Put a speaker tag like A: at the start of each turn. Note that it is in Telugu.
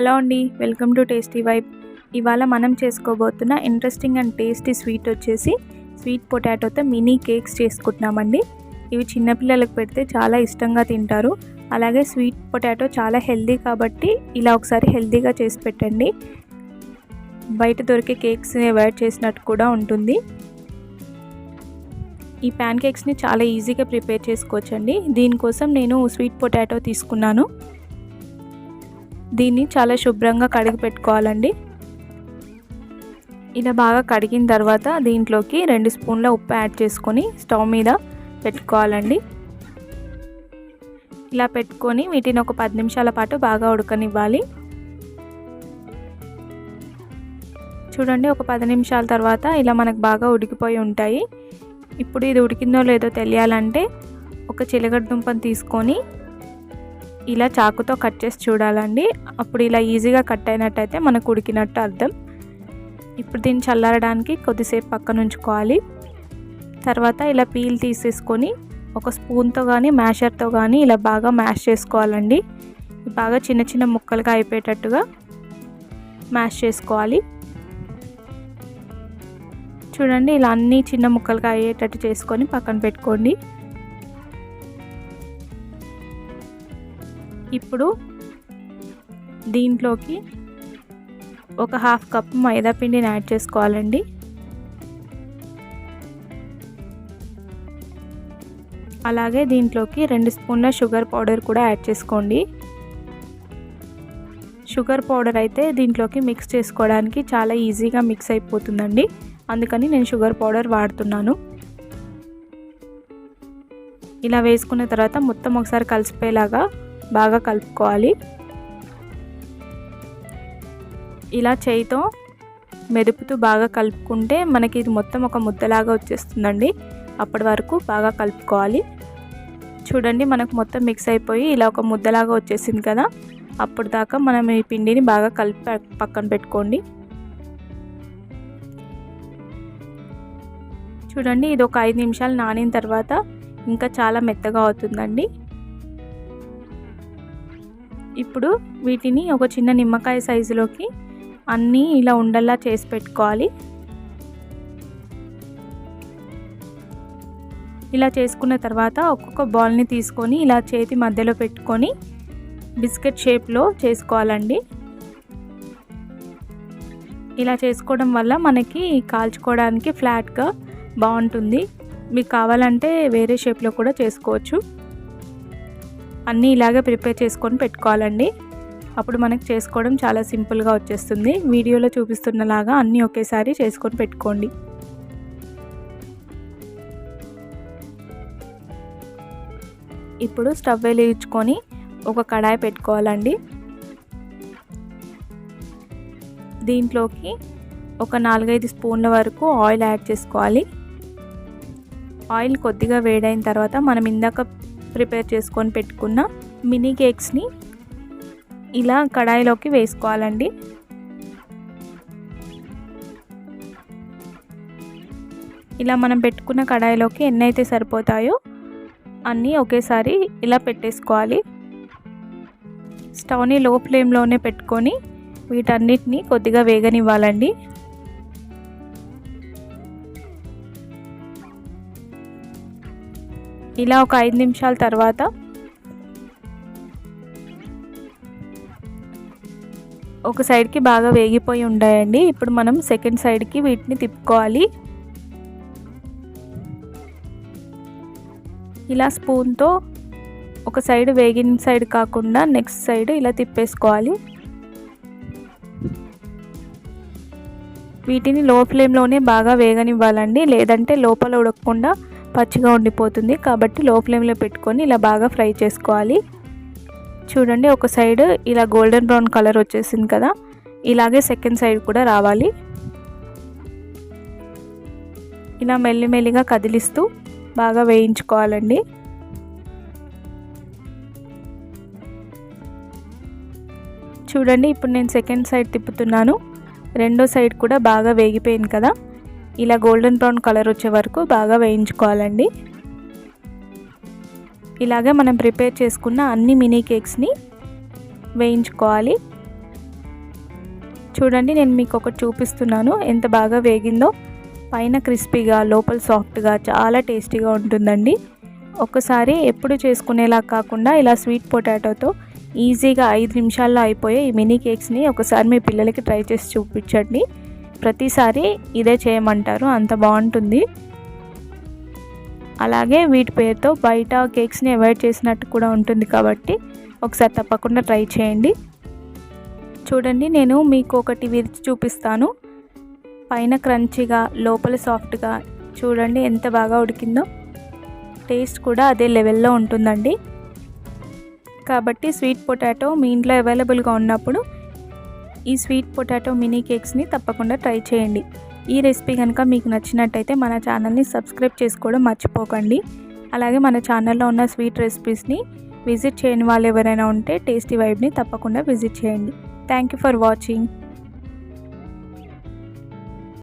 A: హలో అండి వెల్కమ్ టు టేస్టీ వైబ్. ఇవాళ మనం చేసుకోబోతున్న ఇంట్రెస్టింగ్ అండ్ టేస్టీ స్వీట్ వచ్చేసి స్వీట్ పొటాటోతో మినీ కేక్స్ చేసుకుంటున్నామండి. ఇవి చిన్నపిల్లలకు పెడితే చాలా ఇష్టంగా తింటారు. అలాగే స్వీట్ పొటాటో చాలా హెల్దీ కాబట్టి ఇలా ఒకసారి హెల్దీగా చేసి పెట్టండి. బయట దొరికే కేక్స్ అవాయిడ్ చేసినట్టు కూడా ఉంటుంది. ఈ ప్యాన్ కేక్స్ని చాలా ఈజీగా ప్రిపేర్ చేసుకోవచ్చండి. దీనికోసం నేను స్వీట్ పొటాటో తీసుకున్నాను. దీన్ని చాలా శుభ్రంగా కడిగి పెట్టుకోవాలండి. ఇలా బాగా కడిగిన తర్వాత దీంట్లోకి రెండు స్పూన్ల ఉప్పు యాడ్ చేసుకొని స్టవ్ మీద పెట్టుకోవాలండి. ఇలా పెట్టుకొని వీటిని ఒక పది నిమిషాల పాటు బాగా ఉడకనివ్వాలి. చూడండి ఒక పది నిమిషాల తర్వాత ఇలా మనకు బాగా ఉడికిపోయి ఉంటాయి. ఇప్పుడు ఇది ఉడికిందో లేదో తెలియాలంటే ఒక చిలగడ దుంపను తీసుకొని ఇలా చాకుతో కట్ చేసి చూడాలండి. అప్పుడు ఇలా ఈజీగా కట్ అయినట్టయితే మనకు ఉడికినట్టు అర్థం. ఇప్పుడు దీన్ని చల్లారడానికి కొద్దిసేపు పక్కన ఉంచుకోవాలి. తర్వాత ఇలా పీల్ తీసేసుకొని ఒక స్పూన్తో కానీ మ్యాషర్తో కానీ ఇలా బాగా మ్యాష్ చేసుకోవాలండి. బాగా చిన్న చిన్న ముక్కలుగా అయిపోయేటట్టుగా మ్యాష్ చేసుకోవాలి. చూడండి ఇలా అన్నీ చిన్న ముక్కలుగా అయ్యేటట్టు చేసుకొని పక్కన పెట్టుకోండి. ఇప్పుడు దీంట్లోకి ఒక హాఫ్ కప్ మైదా పిండిని యాడ్ చేసుకోవాలండి. అలాగే దీంట్లోకి రెండు స్పూన్ల షుగర్ పౌడర్ కూడా యాడ్ చేసుకోండి. షుగర్ పౌడర్ అయితే దీంట్లోకి మిక్స్ చేసుకోవడానికి చాలా ఈజీగా మిక్స్ అయిపోతుందండి. అందుకని నేను షుగర్ పౌడర్ వాడుతున్నాను. ఇలా వేసుకున్న తర్వాత మొత్తం ఒకసారి కలిసిపోయేలాగా బాగా కలుపుకోవాలి. ఇలా చేయితో మెదుపుతూ బాగా కలుపుకుంటే మనకి ఇది మొత్తం ఒక ముద్దలాగా వచ్చేస్తుందండి. అప్పటి వరకు బాగా కలుపుకోవాలి. చూడండి మనకు మొత్తం మిక్స్ అయిపోయి ఇలా ఒక ముద్దలాగా వచ్చేసింది కదా. అప్పుడు దాకా మనం ఈ పిండిని బాగా కలిపి పక్కన పెట్టుకోండి. చూడండి ఇది ఒక ఐదు నిమిషాలు నానిన తర్వాత ఇంకా చాలా మెత్తగా అవుతుందండి. ఇప్పుడు వీటిని ఒక చిన్న నిమ్మకాయ సైజులోకి అన్నీ ఇలా ఉండల్లా చేసి పెట్టుకోవాలి. ఇలా చేసుకున్న తర్వాత ఒక్కొక్క బాల్ని తీసుకొని ఇలా చేతి మధ్యలో పెట్టుకొని బిస్కెట్ షేప్లో చేసుకోవాలండి. ఇలా చేసుకోవడం వల్ల మనకి కాల్చుకోవడానికి ఫ్లాట్గా బాగుంటుంది. మీకు కావాలంటే వేరే షేప్లో కూడా చేసుకోవచ్చు. అన్నీ ఇలాగే ప్రిపేర్ చేసుకొని పెట్టుకోవాలండి. అప్పుడు మనకు చేసుకోవడం చాలా సింపుల్గా వచ్చేస్తుంది. వీడియోలో చూపిస్తున్నలాగా అన్నీ ఒకేసారి చేసుకొని పెట్టుకోండి. ఇప్పుడు స్టవ్ వెలిగించుకొని ఒక కడాయి పెట్టుకోవాలండి. దీంట్లోకి ఒక నాలుగైదు స్పూన్ల వరకు ఆయిల్ యాడ్ చేసుకోవాలి. ఆయిల్ కొద్దిగా వేడైన తర్వాత మనం ఇందాక ప్రిపేర్ చేసుకొని పెట్టుకున్న మినీ కేక్స్ని ఇలా కడాయిలోకి వేసుకోవాలండి. ఇలా మనం పెట్టుకున్న కడాయిలోకి ఎన్ని అయితే సరిపోతాయో అన్నీ ఒకేసారి ఇలా పెట్టేసుకోవాలి. స్టవ్ని లో ఫ్లేమ్లోనే పెట్టుకొని వీటన్నిటిని కొద్దిగా వేగనివ్వాలండి. ఇలా ఒక ఐదు నిమిషాల తర్వాత ఒక సైడ్కి బాగా వేగిపోయి ఉండాయండి ఇప్పుడు మనం సెకండ్ సైడ్కి వీటిని తిప్పుకోవాలి. ఇలా స్పూన్తో ఒక సైడ్ వేగిన సైడ్ కాకుండా నెక్స్ట్ సైడ్ ఇలా తిప్పేసుకోవాలి. వీటిని లో ఫ్లేమ్లోనే బాగా వేగనివ్వాలండి. లేదంటే లోపల ఉడకకుండా పచ్చిగా ఉండిపోతుంది కాబట్టి లో ఫ్లేమ్లో పెట్టుకొని ఇలా బాగా ఫ్రై చేసుకోవాలి. చూడండి ఒక సైడ్ ఇలా గోల్డెన్ బ్రౌన్ కలర్ వచ్చేసింది కదా ఇలాగే సెకండ్ సైడ్ కూడా రావాలి. ఇలా మెల్లిమెల్లిగా కదిలిస్తూ బాగా వేయించుకోవాలండి. చూడండి ఇప్పుడు నేను సెకండ్ సైడ్ తిప్పుతున్నాను రెండో సైడ్ కూడా బాగా వేగిపోయింది కదా. ఇలా గోల్డెన్ బ్రౌన్ కలర్ వచ్చే వరకు బాగా వేయించుకోవాలండి. ఇలాగే మనం ప్రిపేర్ చేసుకున్న అన్ని మినీ కేక్స్ని వేయించుకోవాలి. చూడండి నేను మీకు ఒకటి చూపిస్తున్నాను. ఎంత బాగా వేగిందో. పైన క్రిస్పీగా లోపల సాఫ్ట్గా చాలా టేస్టీగా ఉంటుందండి. ఒకసారి ఎప్పుడు చేసుకునేలా కాకుండా ఇలా స్వీట్ పొటాటోతో ఈజీగా ఐదు నిమిషాల్లో అయిపోయే ఈ మినీ కేక్స్ని ఒకసారి మీ పిల్లలకి ట్రై చేసి చూపించండి. ప్రతిసారి ఇదే చేయమంటారు. అంత బాగుంటుంది. అలాగే వీటి పేరుతో బయట కేక్స్ని అవాయిడ్ చేసినట్టు కూడా ఉంటుంది కాబట్టి ఒకసారి తప్పకుండా ట్రై చేయండి. చూడండి నేను మీకు ఒకటి విరిచి చూపిస్తాను. పైన క్రంచిగా లోపల సాఫ్ట్గా చూడండి ఎంత బాగా ఉడికిందో. టేస్ట్ కూడా అదే లెవెల్లో ఉంటుందండి. కాబట్టి స్వీట్ పొటాటో మీ ఇంట్లో అవైలబుల్గా ఉన్నప్పుడు ఈ స్వీట్ పొటాటో మినీ కేక్స్ని తప్పకుండా ట్రై చేయండి. ఈ రెసిపీ కనుక మీకు నచ్చినట్టయితే మన ఛానల్ని సబ్స్క్రైబ్ చేసుకోవడం మర్చిపోకండి. అలాగే మన ఛానల్లో ఉన్న స్వీట్ రెసిపీస్ని విజిట్ చేయని వాళ్ళు ఎవరైనా ఉంటే టేస్టీ వైబ్ని తప్పకుండా విజిట్ చేయండి. Thank you for watching.